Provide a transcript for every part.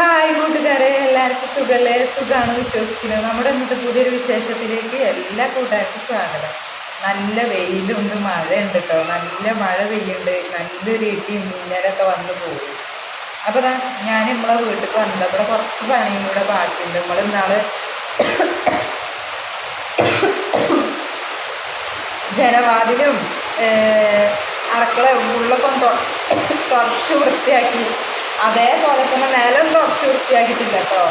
Hi കൂട്ടുകാരെ എല്ലാവർക്കും സുഖല്ലേ? സുഖമാണ് വിശ്വസിക്കുന്നത്? നമ്മുടെ ഇന്നത്തെ പുതിയൊരു വിശേഷത്തിലേക്ക് എല്ലാ കൂട്ടുകാർക്കും സ്വാഗതം. നല്ല വെയിലുണ്ട് മഴയുണ്ട് കേട്ടോ നല്ല മഴ പെയ്യുണ്ട്. നല്ലൊരു ഇടിയും മിന്നലൊക്കെ വന്നു പോകും അപ്പോൾ ഞാൻ നമ്മളെ വീട്ടിൽ വന്നത്. അവിടെ കുറച്ച് പണിയും കൂടെ ബാക്കിയുണ്ട്. നമ്മൾ ഇന്നാൾ ജനവാതിലും അടക്കള ഉള്ളൊക്കെ തുറച്ച് വൃത്തിയാക്കി അതേപോലെ തന്നെ നിലം കുറച്ച് വൃത്തിയാക്കിയിട്ടില്ല കേട്ടോ.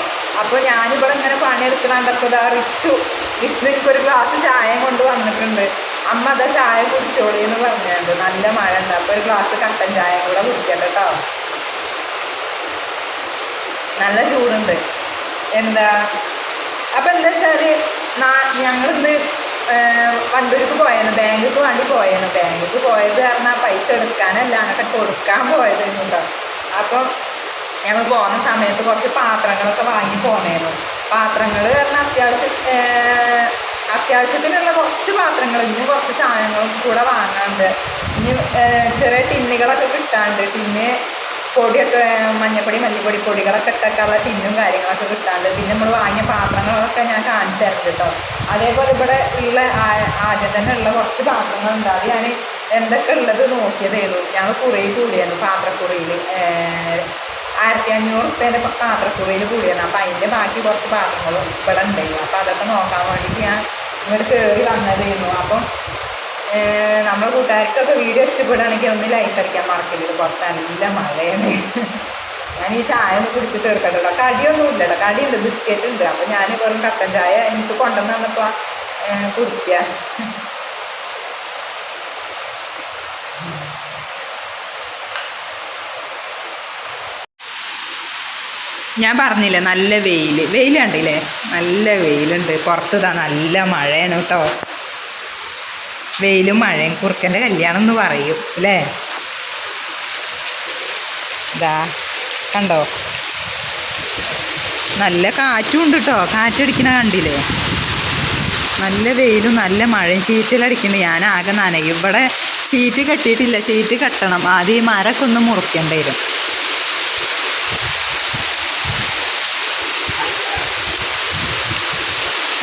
അപ്പോൾ ഞാനിവിടെ ഇങ്ങനെ പണിയെടുക്കണണ്ടപ്പോൾ ഇതാ റിച്ചു. വിഷ്ണു എനിക്കൊരു ഗ്ലാസ് ചായ കൊണ്ട് വന്നിട്ടുണ്ട്. അമ്മ അതാ ചായ കുടിച്ചോളി എന്ന് പറഞ്ഞിട്ടുണ്ട്. നല്ല മഴ ഉണ്ട്. അപ്പോൾ ഒരു ഗ്ലാസ് കട്ടൻ ചായ കൂടെ കുടിക്കട്ടെ കേട്ടോ. നല്ല ചൂടുണ്ട്. എന്താ? അപ്പം എന്താ വെച്ചാൽ ഞങ്ങളിന്ന് വണ്ടൂർക്ക് പോയാണ് ബാങ്കിക്ക് വേണ്ടി പോയാണ് ബാങ്കിക്ക് പോയത് കാരണം പൈസ എടുക്കാനല്ല അങ്ങനെ കൊടുക്കാൻ പോയത് കേട്ടോ. അപ്പം ഞങ്ങൾ പോകുന്ന സമയത്ത് കുറച്ച് പാത്രങ്ങളൊക്കെ വാങ്ങി പോന്നേന്നു പാത്രങ്ങൾ പറഞ്ഞാൽ അത്യാവശ്യം അത്യാവശ്യത്തിനുള്ള കുറച്ച് പാത്രങ്ങൾ ഇനി കുറച്ച് സാധനങ്ങളും കൂടെ വാങ്ങാണ്ട് ഇനി ചെറിയ ടിന്നുകളൊക്കെ കിട്ടാണ്ട് ടിന്ന് പൊടിയൊക്കെ മഞ്ഞപ്പൊടി മല്ലിപ്പൊടി പൊടികളൊക്കെ ഇട്ടൊക്കെയുള്ള ടിന്നും കാര്യങ്ങളൊക്കെ കിട്ടാണ്ട് പിന്നെ നമ്മൾ വാങ്ങിയ പാത്രങ്ങളൊക്കെ ഞാൻ കാണിച്ചു തരുന്നുണ്ട് കേട്ടോ. അതേപോലെ ഇവിടെ ഉള്ള ആദ്യം തന്നെ ഉള്ള കുറച്ച് പാത്രങ്ങളുണ്ട്. അത് ഞാൻ എന്തൊക്കെ ഉള്ളത് നോക്കിയതായിരുന്നു ഞങ്ങൾ കുറേ കൂടിയായിരുന്നു പാത്രക്കുറിയിൽ ആയിരത്തി അഞ്ഞൂറ് റുപ്യേന്റെ പാത്രക്കുറിയിൽ കൂടിയാണ് അപ്പം അതിന്റെ ബാക്കി കുറച്ച് പാത്രങ്ങളും ഇവിടെ ഉണ്ടായിരുന്നു അപ്പോൾ അതൊക്കെ നോക്കാൻ വേണ്ടിയിട്ട് ഞാൻ ഇങ്ങോട്ട് കയറി വന്നതായിരുന്നു അപ്പം നമ്മുടെ കൂട്ടുകാർക്കൊക്കെ വീഡിയോ ഇഷ്ടപ്പെടുകയാണെങ്കിൽ ഒന്ന് ലൈക്ക് അടിക്കാൻ മറക്കരുത് പുറത്ത് നല്ല മഴയാണ്. ഞാൻ ഈ ചായ ഒന്ന് കുടിച്ചിട്ട് എടുക്കട്ടെ കടിയൊന്നും ഇല്ല കേട്ടോ കടിയുണ്ട് ബിസ്ക്കറ്റ് ഉണ്ട് അപ്പോൾ ഞാൻ വെറും കട്ടൻ ചായ എനിക്ക് കൊണ്ടുവന്ന് വന്നപ്പോൾ കുടിക്കുക ഞാൻ പറഞ്ഞില്ലേ നല്ല വെയിൽ വെയിൽ കണ്ടില്ലേ? നല്ല വെയിലുണ്ട്. പുറത്തുതാ നല്ല മഴയാണ് കേട്ടോ. വെയിലും മഴയും കുറുക്കന്റെ കല്യാണം എന്ന് പറയും അല്ലേ? ഇതാ കണ്ടോ? നല്ല കാറ്റും ഉണ്ട് കേട്ടോ. കാറ്റടിക്കണ കണ്ടില്ലേ? നല്ല വെയിലും നല്ല മഴയും. ഷീറ്റിലടിക്കുന്നുണ്ട് ഞാൻ ആകെ നനയും. ഇവിടെ ഷീറ്റ് കെട്ടിയിട്ടില്ല. ഷീറ്റ് കെട്ടണം. ആദ്യം ഈ മരമൊക്കെ ഒന്ന് മുറിക്കേണ്ടി വരും.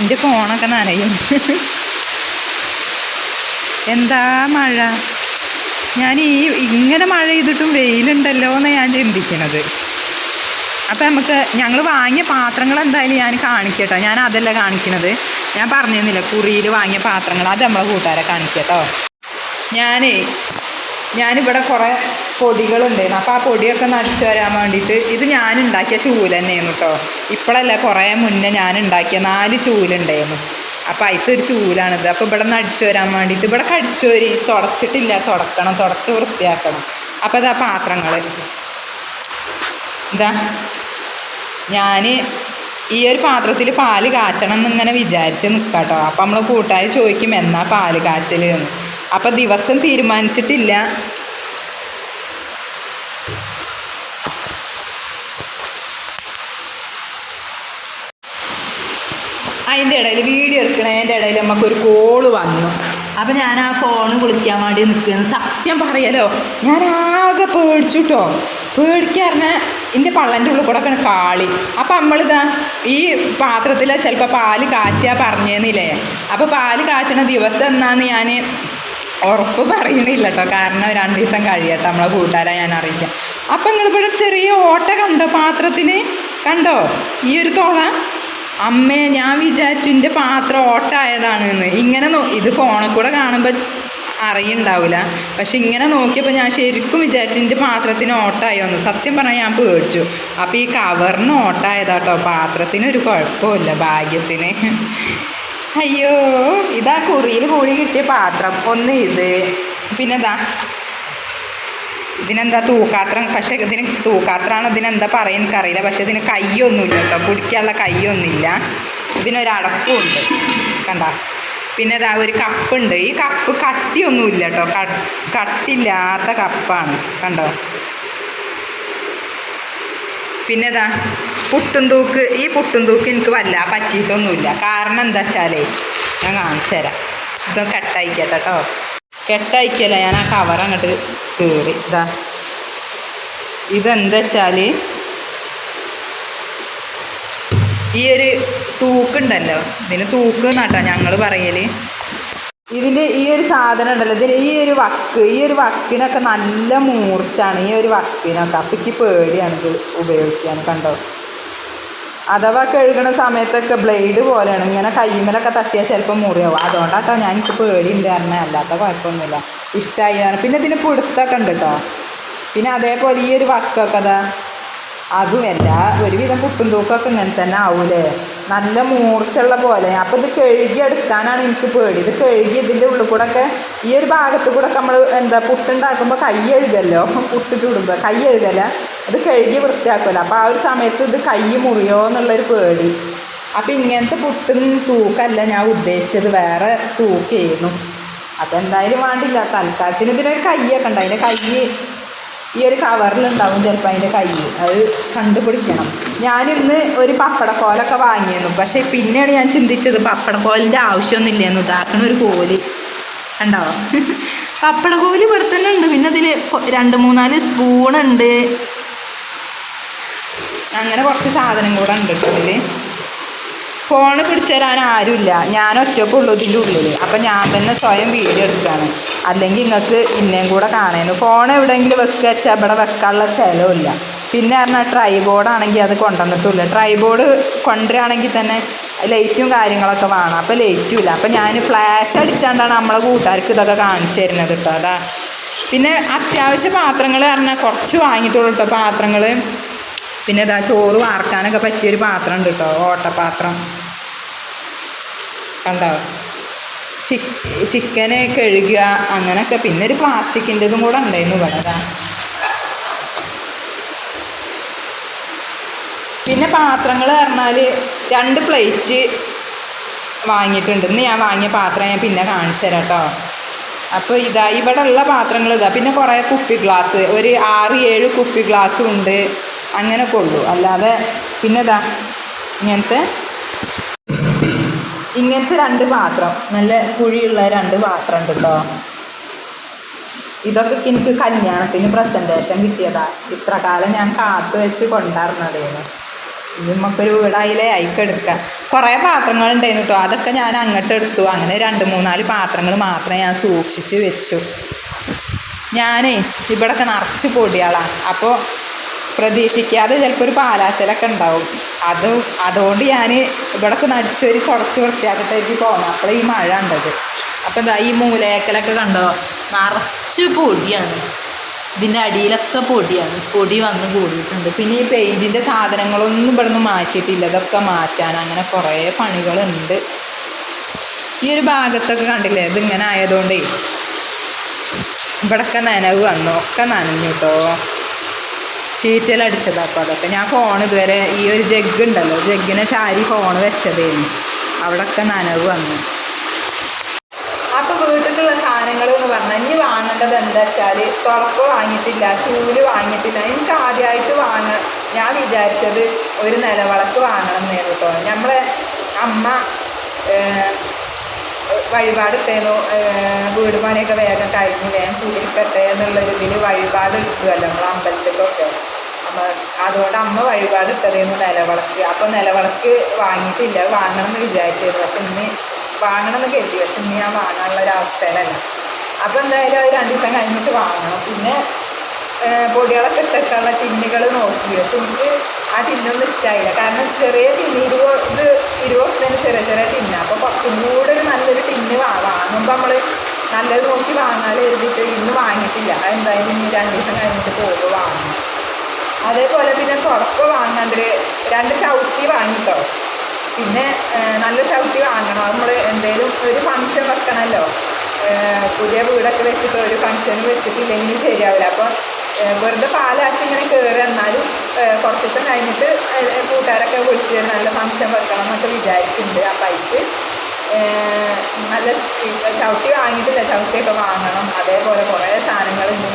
എന്റെ ഫോണൊക്കെ നനയും എന്താ മഴ? ഞാൻ ഈ ഇങ്ങനെ മഴ ചെയ്തിട്ടും വെയിലുണ്ടല്ലോ എന്ന് ഞാൻ ചിന്തിക്കണത്. അപ്പം നമുക്ക് ഞങ്ങൾ വാങ്ങിയ പാത്രങ്ങൾ എന്തായാലും ഞാൻ കാണിക്കട്ടോ. ഞാൻ അതല്ല കാണിക്കണത്. ഞാൻ പറഞ്ഞിരുന്നില്ല കുറിയിൽ വാങ്ങിയ പാത്രങ്ങൾ അത് നമ്മളെ കൂട്ടുകാരെ കാണിക്കട്ടോ. ഞാനേ ഞാനിവിടെ കുറേ പൊടികളുണ്ടായിരുന്നു അപ്പോൾ ആ പൊടിയൊക്കെ നടിച്ചു വരാൻ വേണ്ടിയിട്ട് ഇത് ഞാൻ ഉണ്ടാക്കിയ ചൂൽ തന്നെയായിരുന്നു കേട്ടോ ഇപ്പോഴല്ല കുറേ മുന്നേ ഞാൻ ഉണ്ടാക്കിയ നാല് ചൂലുണ്ടായിരുന്നു. അപ്പോൾ അതിലത്തെ ഒരു ചൂലാണിത്. അപ്പോൾ ഇവിടെ നടിച്ചു വരാൻ വേണ്ടിയിട്ട് ഇവിടെ കടിച്ചു വരി തുടച്ചിട്ടില്ല. തുടക്കണം തുടച്ച് വൃത്തിയാക്കണം. അപ്പോൾ ഇതാ പാത്രങ്ങൾ ഇതാ. ഞാൻ ഈ ഒരു പാത്രത്തിൽ പാൽ കാച്ചണം എന്നിങ്ങനെ വിചാരിച്ച് നിൽക്കാം കേട്ടോ അപ്പം നമ്മൾ കൂട്ടുകാർ ചോദിക്കും എന്നാ പാൽ കാച്ചൽ എന്ന്. അപ്പം ദിവസം തീരുമാനിച്ചിട്ടില്ല. അതിന്റെ ഇടയിൽ വീഡിയോ എടുക്കണതിന്റെ ഇടയിൽ നമുക്കൊരു കോൾ വന്നു. അപ്പം ഞാൻ ആ ഫോൺ വിളിക്കാൻ വേണ്ടി നിൽക്കുന്നു സത്യം പറയലോ ഞാൻ ആകെ പേടിച്ചു കേട്ടോ പേടിക്കാറിന് എന്റെ പള്ളന്റെ ഉള്ളിൽ കൂടെ ഒക്കെ കാളി. അപ്പം നമ്മളിതാ ഈ പാത്രത്തിൽ ചിലപ്പോൾ പാൽ കാച്ചിയാ പറഞ്ഞേന്നില്ലേ? അപ്പോൾ പാൽ കാച്ചണ ദിവസം എന്നാന്ന് ഞാൻ ഉറപ്പ് പറയുന്നില്ല കേട്ടോ കാരണം രണ്ട് ദിവസം കഴിയട്ടെ നമ്മളെ കൂട്ടുകാരെ ഞാൻ അറിയിക്കാം. അപ്പം നിങ്ങളിവിടെ ചെറിയ ഓട്ട കണ്ടോ? പാത്രത്തിന് കണ്ടോ? ഈ ഒരു തോള അമ്മേ ഞാൻ വിചാരിച്ചു എന്റെ പാത്രം ഓട്ടായതാണ് എന്ന് ഇങ്ങനെ നോ ഇത് ഫോണിൽ കൂടെ കാണുമ്പോൾ അറിയുണ്ടാവില്ല പക്ഷെ ഇങ്ങനെ നോക്കിയപ്പോൾ ഞാൻ ശരിക്കും വിചാരിച്ചു എന്റെ പാത്രത്തിന് ഓട്ടായോ എന്ന് സത്യം പറഞ്ഞാൽ ഞാൻ പേടിച്ചു. അപ്പോൾ ഈ കവറിന് ഓട്ടായതാട്ടോ. പാത്രത്തിന് ഒരു കുഴപ്പമില്ല ഭാഗ്യത്തിന്. അയ്യോ ഇതാ കുറിയിൽ കൂടി കിട്ടിയ പാത്രം. ഒന്ന് ഇത്. പിന്നെന്താ? ഇതിനെന്താ തൂക്കാത്രം? പക്ഷെ ഇതിന് തൂക്കാത്രമാണ് ഇതിനെന്താ പറയാൻ എനിക്കറിയില്ല. പക്ഷെ ഇതിന് കയ്യൊന്നുമില്ല കേട്ടോ. കുടിക്കാനുള്ള കയ്യൊന്നുമില്ല ഇതിനൊരു അടപ്പുണ്ട് കണ്ട? പിന്നെ ഇതാ ഒരു കപ്പുണ്ട്. ഈ കപ്പ് കട്ടിയൊന്നുമില്ല കേട്ടോ. കട്ടില്ലാത്ത കപ്പാണ്. കണ്ടോ? പിന്നെ ഇതാ പുട്ടും തൂക്ക് ഈ പുട്ടും തൂക്ക് എനിക്ക് വല്ല പറ്റിയിട്ടൊന്നുമില്ല. കാരണം എന്താ വെച്ചാലേ ഞാൻ കാണിച്ചു തരാം. ഇതൊന്നും കെട്ടയക്കട്ടെ കേട്ടോ. കെട്ടയക്കല്ല ഞാൻ ആ കവർ അങ്ങോട്ട് കയറി ഇതാ. ഇതെന്താ വെച്ചാൽ ഈ ഒരു തൂക്കുണ്ടല്ലോ. ഇതിന് തൂക്ക് നട്ടോ ഞങ്ങൾ പറയൽ. ഇതിന്റെ ഈ ഒരു സാധനം ഉണ്ടല്ലോ. ഇതിൽ ഈ ഒരു വക്ക് ഈ ഒരു വക്കിനൊക്കെ നല്ല മൂർച്ചാണ് ഈ ഒരു വക്കിനൊക്കെ. അപ്പം എനിക്ക് പേടിയാണ് ഇത് ഉപയോഗിക്കാൻ കണ്ടോ? അഥവാ കഴുകണ സമയത്തൊക്കെ ബ്ലേഡ് പോലെയാണ്. ഇങ്ങനെ കയ്യുമ്മലൊക്കെ തട്ടിയാൽ ചിലപ്പോൾ മുറിയാവും. അതുകൊണ്ടാട്ടോ ഞാൻ എനിക്ക് പേടിയുണ്ട് കാരണം അല്ലാത്ത കുഴപ്പമൊന്നുമില്ല. ഇഷ്ടമായി പിന്നെ ഇതിന് പിടുത്തൊക്കെ ഉണ്ട് കേട്ടോ പിന്നെ അതേപോലെ ഈ ഒരു വക്കൊക്കെ അതാ. അതുമല്ല ഒരുവിധം പുട്ടും തൂക്കൊക്കെ ഇങ്ങനെ തന്നെ ആവൂലേ. നല്ല മൂർച്ചയുള്ള പോലെ. അപ്പോൾ ഇത് കഴുകി എടുക്കാനാണ് എനിക്ക് പേടി. ഇത് കഴുകി ഇതിന്റെ ഉള്ളിൽ കൂടെ ഒക്കെ ഈ ഒരു ഭാഗത്ത് കൂടെ ഒക്കെ നമ്മൾ എന്താ പുട്ടുണ്ടാക്കുമ്പോൾ കൈ എഴുകല്ലോ പുട്ട് ചൂടുമ്പോൾ കൈ എഴുകല ഇത് കഴുകി വൃത്തിയാക്കുമല്ലോ. അപ്പോൾ ആ ഒരു സമയത്ത് ഇത് കൈ മുറിയോ എന്നുള്ളൊരു പേടി. അപ്പോൾ ഇങ്ങനത്തെ പുട്ടും തൂക്കല്ല ഞാൻ ഉദ്ദേശിച്ചത്. വേറെ തൂക്കായിരുന്നു അതെന്തായാലും വേണ്ടില്ല. തൽക്കാലത്തിന് ഇതിനൊരു കയ്യൊക്കെ ഉണ്ട്. അതിന്റെ കൈ ഈ ഒരു കവറിലുണ്ടാവും ചിലപ്പോൾ അതിന്റെ കൈ. അത് കണ്ടുപിടിക്കണം. ഞാനിന്ന് ഒരു പപ്പടക്കോലൊക്കെ വാങ്ങിയിരുന്നു. പക്ഷേ പിന്നെയാണ് ഞാൻ ചിന്തിച്ചത് പപ്പടക്കോലിന്റെ ആവശ്യമൊന്നുമില്ലെന്ന്. ഇതാക്കണ ഒരു കോൽ. കണ്ടോ? പപ്പടക്കോൽ ഇവിടെ തന്നെ ഉണ്ട്. പിന്നെ അതിൽ രണ്ട് മൂന്നാൽ സ്പൂണുണ്ട്. അങ്ങനെ കുറച്ച് സാധനം കൂടെ ഉണ്ട് ഇതിൽ ഫോണ് പിടിച്ചു തരാൻ ആരുമില്ല. ഞാൻ ഒറ്റക്കുള്ളൂ ഇതിന്റെ ഉള്ളിൽ അപ്പം ഞാൻ തന്നെ സ്വയം വീഡിയോ എടുക്കുകയാണ്. അല്ലെങ്കിൽ നിങ്ങൾക്ക് ഇന്നേം കൂടെ കാണുന്നു. ഫോൺ എവിടെയെങ്കിലും വെക്കുക വെച്ചാൽ ഇവിടെ വെക്കാനുള്ള സ്ഥലമില്ല പിന്നെ പറഞ്ഞാൽ ട്രൈബോർഡാണെങ്കിൽ അത് കൊണ്ടുവന്നിട്ടില്ല ട്രൈബോർഡ് കൊണ്ടുവരികയാണെങ്കിൽ തന്നെ ലൈറ്റും കാര്യങ്ങളൊക്കെ വേണം. അപ്പോൾ ലൈറ്റും ഇല്ല. അപ്പോൾ ഞാൻ ഫ്ലാഷ് അടിച്ചാണ്ടാണ് നമ്മളെ കൂട്ടുകാർക്ക് ഇതൊക്കെ കാണിച്ചു തരുന്നത് കേട്ടോ. അതാ. പിന്നെ അത്യാവശ്യ പാത്രങ്ങൾ പറഞ്ഞാൽ കുറച്ച് വാങ്ങിയിട്ടുള്ളൂ കേട്ടോ പാത്രങ്ങൾ പിന്നെ ഇതാ ചോറ് വാർക്കാനൊക്കെ പറ്റിയൊരു പാത്രം ഉണ്ട് കേട്ടോ ഓട്ടപാത്രം. കണ്ടോ? ചിക്ക് ചിക്കന് കഴുകുക അങ്ങനെയൊക്കെ പിന്നെ ഒരു പ്ലാസ്റ്റിക്കിന്റെതും കൂടെ ഉണ്ടായിരുന്നു ഇവിടെ. പിന്നെ പാത്രങ്ങൾ പറഞ്ഞാൽ രണ്ട് പ്ലേറ്റ് വാങ്ങിയിട്ടുണ്ട്. ഇന്ന് ഞാൻ വാങ്ങിയ പാത്രം ഞാൻ പിന്നെ കാണിച്ചു തരാം കേട്ടോ അപ്പോൾ ഇതാ ഇവിടെ ഉള്ള പാത്രങ്ങൾ ഇതാ. പിന്നെ കുറേ കുപ്പി ഗ്ലാസ് ഒരു ആറ് ഏഴ് കുപ്പി ഗ്ലാസ്സും ഉണ്ട്. അങ്ങനെയൊക്കെ ഉള്ളൂ അല്ലാതെ പിന്നെതാ ഇങ്ങനത്തെ ഇങ്ങനത്തെ രണ്ട് പാത്രം നല്ല കുഴിയുള്ള രണ്ട് പാത്രം ഉണ്ട് കേട്ടോ ഇതൊക്കെ എനിക്ക് കല്യാണത്തിന് പ്രസന്റേഷൻ കിട്ടിയതാ. ഇത്ര കാലം ഞാൻ കാത്തു വെച്ച് കൊണ്ടായിരുന്നതേനു ഇനി നമുക്കൊരു വീടായില്ലേ അയക്കെടുക്കാം കുറേ പാത്രങ്ങൾ ഉണ്ടായിരുന്നു കേട്ടോ അതൊക്കെ ഞാൻ അങ്ങോട്ട് എടുത്തു. അങ്ങനെ രണ്ട് മൂന്നാൽ പാത്രങ്ങൾ മാത്രമേ ഞാൻ സൂക്ഷിച്ച് വെച്ചു. ഞാനേ ഇവിടെയൊക്കെ നിറച്ച് പൊടിയാളാണ് അപ്പോൾ പ്രതീക്ഷിക്കാതെ ചിലപ്പോൾ ഒരു പാലാച്ചലൊക്കെ ഉണ്ടാവും. അത് അതുകൊണ്ട് ഞാൻ ഇവിടൊക്കെ നടിച്ചൊരു കുറച്ച് എനിക്ക് തോന്നാം അപ്പോൾ ഈ മഴ ഉണ്ടത് അപ്പോൾ എന്താ ഈ മൂലയേക്കലൊക്കെ കണ്ടോ? നിറച്ച് പൊടിയാണ്. ഇതിന്റെ അടിയിലൊക്കെ പൊടിയാണ്. പൊടി വന്ന് കൂടിയിട്ടുണ്ട്. പിന്നെ ഈ പെയിന്റിന്റെ സാധനങ്ങളൊന്നും ഇവിടെ നിന്ന് മാറ്റിയിട്ടില്ല. ഇതൊക്കെ മാറ്റാൻ അങ്ങനെ കുറേ പണികളുണ്ട്. ഈ ഒരു ഭാഗത്തൊക്കെ കണ്ടില്ലേ? ഇതിങ്ങനെ ആയതുകൊണ്ടേ ഇവിടൊക്കെ നനവ് വന്നു. ഒക്കെ നനഞ്ഞു കേട്ടോ ഷീറ്റിലടിച്ചതാ അപ്പോൾ അതൊക്കെ. ഞാൻ ഫോൺ ഇതുവരെ ഈ ഒരു ജഗ് ഉണ്ടല്ലോ ജഗ്ഗിനെ ചാരി ഫോൺ വെച്ചതേനു. അവിടൊക്കെ നനവ് വന്നു. അപ്പോൾ വീട്ടിലുള്ള സാധനങ്ങൾ എന്ന് പറഞ്ഞാൽ ഇനി വാങ്ങേണ്ടത് എന്താ വെച്ചാൽ തുറപ്പ് വാങ്ങിയിട്ടില്ല ചൂൽ വാങ്ങിയിട്ടില്ല. എനിക്ക് ആദ്യമായിട്ട് വാങ്ങ ഞാൻ വിചാരിച്ചത് ഒരു നിലവിളക്ക് വാങ്ങണം എന്നായിരുന്നു കേട്ടോ നമ്മളെ അമ്മ ഏഹ്, വഴിപാടിട്ടേന്നു വീട് പണിയൊക്കെ വേഗം കഴിഞ്ഞു വേഗം കുടിക്കട്ടെ എന്നുള്ളൊരു ഇതിൽ വഴിപാട് എടുക്കുമല്ലോ നമ്മൾ അമ്പലത്തിലൊക്കെ. അതുകൊണ്ട് അമ്മ വഴിപാട് ഇട്ടതെന്ന് നിലവിളക്ക്. അപ്പോൾ നിലവിളക്ക് വാങ്ങിയിട്ടില്ല. വാങ്ങണം എന്ന് വിചാരിച്ചിരുന്നു. പക്ഷെ ഇന്ന് വാങ്ങണം എന്ന് കരുതി. പക്ഷെ ഇന്ന് ഞാൻ വാങ്ങാനുള്ള ഒരു അവസ്ഥയിലല്ല. അപ്പോൾ എന്തായാലും അത് രണ്ട് ദിവസം കഴിഞ്ഞിട്ട് വാങ്ങണം. പിന്നെ പൊടികളൊക്കെ ഇട്ടിട്ടുള്ള ടിന്നുകൾ നോക്കി. പക്ഷെ എനിക്ക് ആ ടിന്നൊന്നും ഇഷ്ടമായില്ല കാരണം ചെറിയ ടിന്ന് ഇരുപത് ഇരുപത് തന്നെ ചെറിയ ചെറിയ ടിന്ന. അപ്പോൾ കുറച്ചും കൂടെ ഒരു നല്ലൊരു ടിന്ന് വാങ്ങുമ്പോൾ നമ്മൾ നല്ലത് നോക്കി വാങ്ങാൻ എഴുതിയിട്ട് ഇന്ന് വാങ്ങിയിട്ടില്ല. അതെന്തായാലും ഇനി രണ്ട് ദിവസം കഴിഞ്ഞിട്ട് പോകുമ്പോൾ വാങ്ങണം. അതേപോലെ പിന്നെ തുറപ്പ് വാങ്ങാണ്ട് രണ്ട് ചവിട്ടി വാങ്ങിട്ടോ. പിന്നെ നല്ല ചവിട്ടി വാങ്ങണം. നമ്മൾ എന്തേലും ഒരു ഫങ്ഷൻ വെക്കണമല്ലോ പുതിയ വീടൊക്കെ വെച്ചിട്ട് ഒരു ഫങ്ഷൻ വെച്ചിട്ടില്ലെങ്കിൽ ശരിയാവില്ല. അപ്പോൾ വെറുതെ പാലാച്ചി ഇങ്ങനെ കയറി എന്നാലും കുറച്ചിട്ട് കഴിഞ്ഞിട്ട് കൂട്ടുകാരൊക്കെ വിളിച്ച് നല്ല ഫങ്ഷൻ വെക്കണം എന്നൊക്കെ വിചാരിച്ചിട്ടുണ്ട്. ആ ഏഹ്, നല്ല ചവിട്ടി വാങ്ങിയിട്ടില്ല. ചവിട്ടിയൊക്കെ വാങ്ങണം. അതേപോലെ കുറേ സാധനങ്ങൾ ഇന്ന്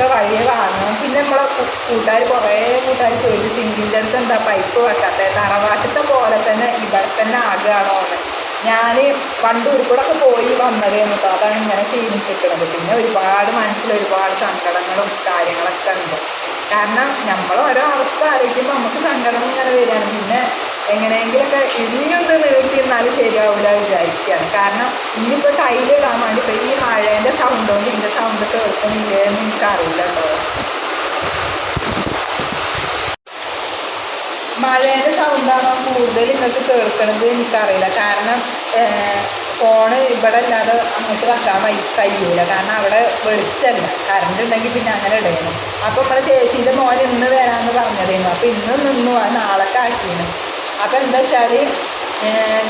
അതൊക്കെ വഴിയെ വാങ്ങും പിന്നെ നമ്മളെ കൂട്ടുകാർ കുറേ കൂട്ടുകാർ ചോദിച്ചു സിങ്കിന്റെ അടുത്ത് എന്താ പൈപ്പ് വെക്കാത്ത തറവാട്ടത്തെ പോലെ തന്നെ ഇവിടെ തന്നെ ആകുകയാണോ എന്ന് ഞാൻ വണ്ടൂർ കൂടെ ഒക്കെ പോയി വന്നത് കേട്ടോ അതാണ് ഇങ്ങനെ ക്ഷീണിച്ചിരിക്കുന്നത് പിന്നെ ഒരുപാട് മനസ്സിൽ ഒരുപാട് സങ്കടങ്ങളും കാര്യങ്ങളൊക്കെ ഉണ്ട്. കാരണം നമ്മൾ ഓരോ അവസ്ഥ ആലോചിക്കുമ്പോൾ നമുക്ക് സങ്കടം ഇങ്ങനെ വരികയാണ് പിന്നെ എങ്ങനെയെങ്കിലൊക്കെ ഇനിയൊന്ന് എന്നാലും ശരിയാവില്ല വിചാരിക്കുകയാണ് കാരണം ഇനിയിപ്പോൾ ടൈലിടാൻ വേണ്ടി ഈ മഴേന്റെ സൗണ്ട് ഇതിന്റെ സൗണ്ട് കേൾക്കുന്നില്ലേ എന്ന് എനിക്കറിയില്ല കേട്ടോ. മഴയുടെ സൗണ്ടാണോ കൂടുതൽ നിങ്ങൾക്ക് കേൾക്കണത് എനിക്കറിയില്ല. കാരണം ഫോണ് ഇവിടെ അല്ലാതെ അങ്ങോട്ട് വെക്കാൻ വൈ കഴിയൂല. കാരണം അവിടെ വെളിച്ചല്ല. കറണ്ട് ഉണ്ടെങ്കിൽ പിന്നെ അങ്ങനെ ഇടയണം അപ്പോൾ നമ്മളെ ചേച്ചീന്റെ മോൻ ഇന്ന് വരാമെന്ന് പറഞ്ഞതായിരുന്നു അപ്പോൾ ഇന്ന് നിന്നു ആ നാളെ ആക്കിയിരുന്നു അപ്പോൾ എന്താ വെച്ചാൽ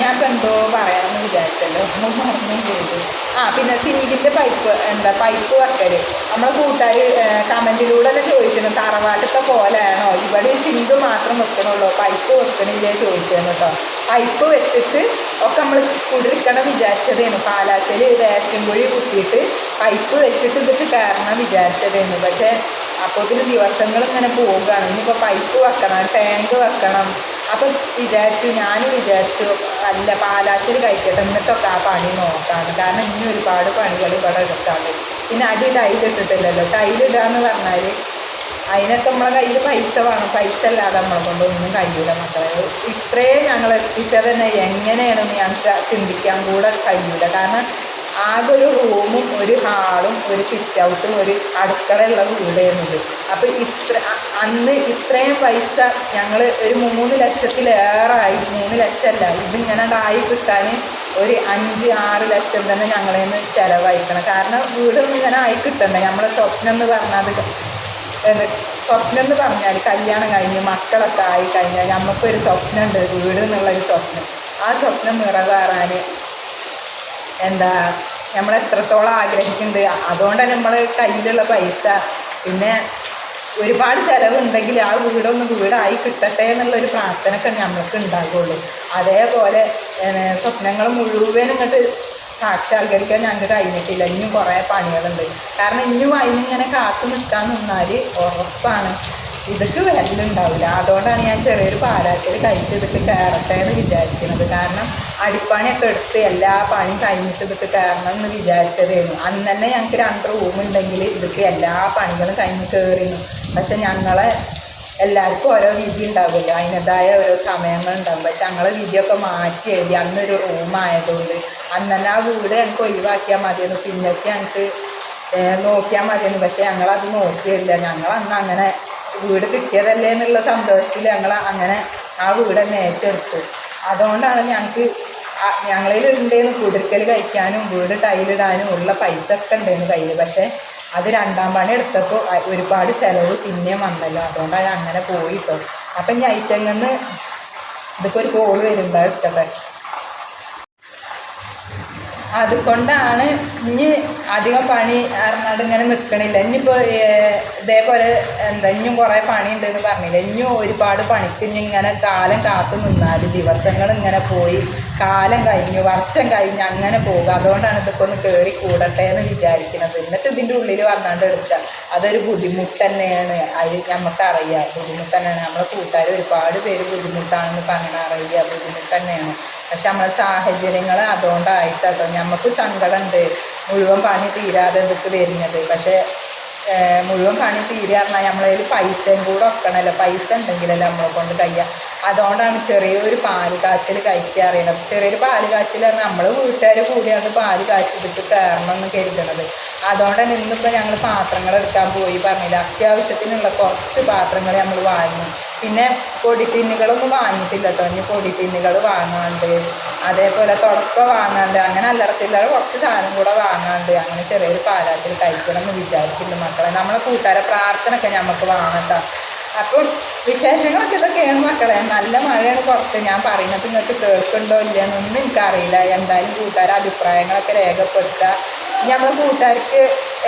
ഞാൻ ഇപ്പം എന്തോ പറയാമെന്ന് വിചാരിച്ചല്ലോ. മറന്നു ചെയ്തു. ആ പിന്നെ സിങ്കിന്റെ പൈപ്പ് എന്താ പൈപ്പ് വെക്കൽ നമ്മളെ കൂട്ടുകാർ കമന്റിലൂടെ തന്നെ ചോദിക്കുന്നു തറവാട്ടത്തെ പോലെയാണോ? ഇവിടെ സിങ്ക് മാത്രം വെക്കണുള്ളൂ. പൈപ്പ് വെക്കണില്ലേ ചോദിക്കുന്നു കേട്ടോ പൈപ്പ് വെച്ചിട്ട് ഒക്കെ നമ്മൾ കുടിരിക്കണം വിചാരിച്ചതേനു. പാലാച്ചൽ വേസ്റ്റും കുഴി കുത്തിയിട്ട് പൈപ്പ് വെച്ചിട്ട് ഇതിട്ട് കയറണം വിചാരിച്ചതേനു. പക്ഷേ അപ്പോൾ ഇതിന് ദിവസങ്ങൾ ഇങ്ങനെ പോവുകയാണ്. ഇനിയിപ്പോൾ പൈപ്പ് വെക്കണം ടാങ്ക് വെക്കണം അപ്പം വിചാരിച്ചു ഞാനും വിചാരിച്ചു അല്ല പാലാശ്ശേരി കഴിക്കട്ടെ എന്നിട്ടൊക്കെ ആ പണി നോക്കാണ് കാരണം ഇനി ഒരുപാട് പണികൾ ഇവിടെ എടുക്കാണ്ട്. പിന്നെ അടി ടൈലിട്ടിട്ടില്ലല്ലോ ടൈലിടുക ഇടാന്ന് പറഞ്ഞാൽ അതിനൊക്കെ നമ്മളെ കയ്യിൽ പൈസ വേണം. പൈസ അല്ലാതെ നമ്മളെ കൊണ്ട് ഒന്നും കഴിയൂല മക്കളെ. ഇത്രയും ഞങ്ങൾ എത്തിച്ചത് തന്നെ എങ്ങനെയാണെന്ന് ഞങ്ങൾക്ക് ചിന്തിക്കാൻ കൂടെ കഴിയൂല. കാരണം ആകെ ഒരു റൂമും ഒരു ഹാളും ഒരു സിറ്റ് ഔട്ടും ഒരു അടുക്കളയുള്ള വീടായിരുന്നത്. അപ്പോൾ ഇത്ര അന്ന് ഇത്രയും പൈസ ഞങ്ങൾ ഒരു മൂന്ന് ലക്ഷത്തിലേറായി മൂന്ന് ലക്ഷമല്ല ഇതിങ്ങനെ ആയി കിട്ടാൻ ഒരു അഞ്ച് ആറ് ലക്ഷം തന്നെ ഞങ്ങളെ നിന്ന് ചിലവഴിക്കണം. കാരണം വീടൊന്നും ഇങ്ങനെ ആയി കിട്ടണ്ടേ. നമ്മളെ സ്വപ്നം എന്ന് പറഞ്ഞത് സ്വപ്നം എന്ന് പറഞ്ഞാൽ കല്യാണം കഴിഞ്ഞ് മക്കളൊക്കെ ആയി കഴിഞ്ഞാൽ നമുക്കൊരു സ്വപ്നമുണ്ട്. വീട് എന്നുള്ളൊരു സ്വപ്നം. ആ സ്വപ്നം നിറവേറാൻ എന്താ നമ്മൾ എത്രത്തോളം ആഗ്രഹിക്കുന്നുണ്ട്. അതുകൊണ്ട് നമ്മൾ കയ്യിലുള്ള പൈസ. പിന്നെ ഒരുപാട് ചിലവുണ്ടെങ്കിൽ ആ വീടൊന്ന് വീടായി കിട്ടട്ടെ എന്നുള്ളൊരു പ്രാർത്ഥന ഒക്കെ നമ്മൾക്ക് ഉണ്ടാകുള്ളൂ അതേപോലെ സ്വപ്നങ്ങൾ മുഴുവൻ ഇങ്ങോട്ട് സാക്ഷാത്കരിക്കാൻ ഞങ്ങൾക്ക് കഴിഞ്ഞിട്ടില്ല. ഇനിയും കുറേ പണികളുണ്ട്. കാരണം ഇനിയും അതിനിങ്ങനെ കാത്തു നിൽക്കാൻ നിന്നാൽ ഉറപ്പാണ്. ഇതൊക്കെ വിരലുണ്ടാവില്ല അതുകൊണ്ടാണ് ഞാൻ ചെറിയൊരു പാലാക്കൽ കഴിച്ച് ഇതൊക്കെ കയറട്ടെ എന്ന് വിചാരിക്കുന്നത്. കാരണം അടിപ്പണിയൊക്കെ എടുത്ത് എല്ലാ പണിയും കഴിഞ്ഞിട്ട് ഇതൊക്കെ കയറണം എന്ന് വിചാരിച്ചതായിരുന്നു അന്ന് തന്നെ ഞങ്ങൾക്ക് രണ്ട് റൂം ഉണ്ടെങ്കിൽ ഇതൊക്കെ എല്ലാ പണികളും കഴിഞ്ഞ് കയറിയിരുന്നു പക്ഷെ ഞങ്ങളെ എല്ലാവർക്കും ഓരോ വിധി ഉണ്ടാവില്ല അതിന്റെതായ ഓരോ സമയങ്ങളുണ്ടാവും പക്ഷെ ഞങ്ങളെ വിധിയൊക്കെ മാറ്റി എഴുതി അന്നൊരു റൂമായതുകൊണ്ട് അന്ന് തന്നെ ആ വീട് ഞങ്ങൾക്ക് ഒഴിവാക്കിയാൽ മതിയെന്ന്. പിന്നൊക്കെ ഞങ്ങൾക്ക് നോക്കിയാൽ മതിയെന്ന്. പക്ഷെ ഞങ്ങളത് നോക്കിയില്ല. ഞങ്ങൾ അന്ന് അങ്ങനെ വീട് കിട്ടിയതല്ലേ എന്നുള്ള സന്തോഷത്തിൽ ഞങ്ങൾ അങ്ങനെ ആ വീട് തന്നെ ഏറ്റെടുത്തു. അതുകൊണ്ടാണ് ഞങ്ങൾക്ക് ഞങ്ങളിൽ ഉണ്ടെന്ന് കുടുക്കൽ കഴിക്കാനും വീട് ടൈലിടാനും ഉള്ള പൈസ ഒക്കെ ഉണ്ടായിരുന്നു കയ്യിൽ പക്ഷേ അത് രണ്ടാം പണി എടുത്തപ്പോൾ ഒരുപാട് ചിലവ് പിന്നെയും വന്നല്ലോ. അതുകൊണ്ടാണ് അങ്ങനെ പോയിട്ടോ അപ്പം ഞാൻ ഞയിച്ചങ്ങന്ന് ഇതൊക്കെ ഒരു കോൾ വരുമ്പോൾ എടുക്കട്ടെ അതുകൊണ്ടാണ് ഇനി അധികം പണി അറിഞ്ഞാണ്ട് ഇങ്ങനെ നിൽക്കണില്ല ഇനിയിപ്പോൾ ഇതേപോലെ എന്താ ഇനിയും കുറേ പണി ഉണ്ടെന്ന് പറഞ്ഞില്ല? ഇനിയും ഒരുപാട് പണിക്ക് ഇനി ഇങ്ങനെ കാലം കാത്തു നിന്നാൽ ദിവസങ്ങൾ ഇങ്ങനെ പോയി കാലം കഴിഞ്ഞു വർഷം കഴിഞ്ഞ് അങ്ങനെ പോകുക അതുകൊണ്ടാണ് ഇതൊക്കെ ഒന്ന് കയറി കൂടട്ടെ എന്ന് വിചാരിക്കുന്നത്. എന്നിട്ട് ഇതിന്റെ ഉള്ളിൽ വന്നാണ്ട് എടുക്കുക. അതൊരു ബുദ്ധിമുട്ട് തന്നെയാണ്. അത് നമുക്കറിയാം ബുദ്ധിമുട്ട് തന്നെയാണ്. നമ്മളെ കൂട്ടുകാർ ഒരുപാട് പേര് ബുദ്ധിമുട്ടാണെന്ന് പറഞ്ഞാൽ അറിയുക ബുദ്ധിമുട്ട് തന്നെയാണ്. പക്ഷെ നമ്മളെ സാഹചര്യങ്ങൾ അതുകൊണ്ടായിട്ടോ നമുക്ക് സങ്കടമുണ്ട് മുഴുവൻ പണി തീരാതെ ഇതൊക്കെ വരുന്നത്. പക്ഷേ മുഴുവൻ പണി തീരുക പറഞ്ഞാൽ നമ്മളതിൽ പൈസയും കൂടെ ഒക്കണല്ലോ. പൈസ ഉണ്ടെങ്കിലല്ലേ നമ്മളെ കൊണ്ട് കഴിയുക അതുകൊണ്ടാണ് ചെറിയൊരു പാൽ കാച്ചൽ കഴിക്കുക അറിയണത് ചെറിയൊരു പാൽ കാച്ചൽ പറഞ്ഞാൽ നമ്മൾ വീട്ടുകാർ കൂടിയാണ് പാൽ കാച്ചിട്ട് കയറണം എന്ന് കരുതണത്. അതുകൊണ്ട് തന്നെ ഇന്നിപ്പോൾ ഞങ്ങൾ പാത്രങ്ങൾ എടുക്കാൻ പോയി പറഞ്ഞില്ല. അത്യാവശ്യത്തിനുള്ള കുറച്ച് പാത്രങ്ങൾ നമ്മൾ വാങ്ങി. പിന്നെ പൊടി ടിന്നുകളൊന്നും വാങ്ങിയിട്ടില്ല കേട്ടോ ഇനി പൊടി ടിന്നുകൾ വാങ്ങാണ്ട്. അതേപോലെ തുടക്ക വാങ്ങാണ്ട്. അങ്ങനെ അല്ലറ ചില്ലറ കുറച്ച് സാധനം കൂടെ വാങ്ങാണ്ട്. അങ്ങനെ ചെറിയൊരു പാലാത്തിൽ കഴിക്കണം എന്ന് വിചാരിക്കുന്നു മക്കളെ. നമ്മളെ കൂട്ടുകാരെ പ്രാർത്ഥന ഒക്കെ നമുക്ക് വാങ്ങണ്ട അപ്പം വിശേഷങ്ങളൊക്കെ ഇതൊക്കെയാണ് മക്കളെ. നല്ല മഴയാണ് പുറത്ത്. ഞാൻ പറയുന്നത് നിങ്ങൾക്ക് കേൾക്കുന്നുണ്ടോ ഇല്ലയെന്നൊന്നും എനിക്കറിയില്ല. എന്തായാലും കൂട്ടുകാരെ അഭിപ്രായങ്ങളൊക്കെ രേഖപ്പെടുത്തുക. നമ്മളെ കൂട്ടുകാർക്ക്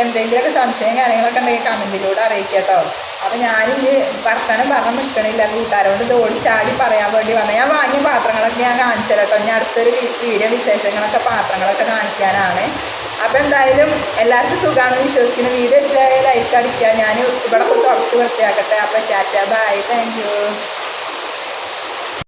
എന്തെങ്കിലുമൊക്കെ സംശയം കാര്യങ്ങളൊക്കെ ഉണ്ടെങ്കിൽ കമന്റിലൂടെ അറിയിക്കുക കേട്ടോ അപ്പം ഞാനിത് വർത്തമാനം പറഞ്ഞ് നിൽക്കണില്ല കൂട്ടുകാരോട് ഇത് ഓടിച്ചാടി ചാടി പറയാൻ വേണ്ടി വന്നത് ഞാൻ വാങ്ങിയ പാത്രങ്ങളൊക്കെ ഞാൻ കാണിച്ചു കേട്ടോ ഞാൻ അടുത്തൊരു വീഡിയോ വിശേഷങ്ങളൊക്കെ പാത്രങ്ങളൊക്കെ കാണിക്കാനാണ്. അപ്പം എന്തായാലും എല്ലാവർക്കും സുഖമാണെന്ന് വിശ്വസിക്കുന്നു. വീഡിയോ ഇഷ്ടമായ ലൈക്ക് അടിക്കുക. ഞാൻ ഇവിടെ കുറച്ച് വൃത്തിയാക്കട്ടെ. അപ്പം ടാറ്റ. ബൈ. Thank you